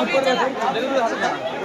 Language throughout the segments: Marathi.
ऊपर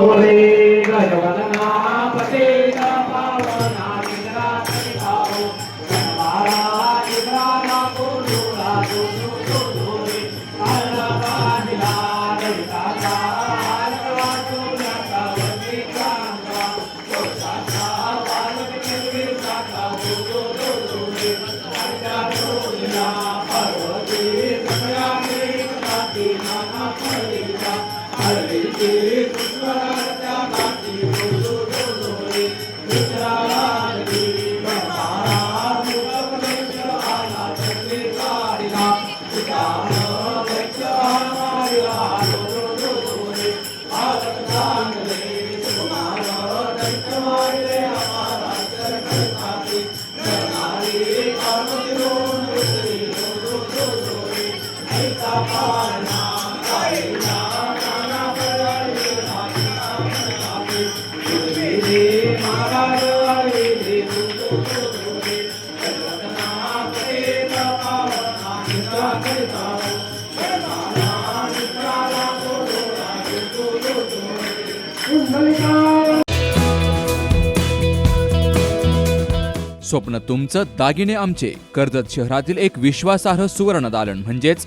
Bodega, स्वप्न तुमचं दागिने आमचे. कर्जत शहरातील एक विश्वासार्ह सुवर्ण दालन म्हणजेच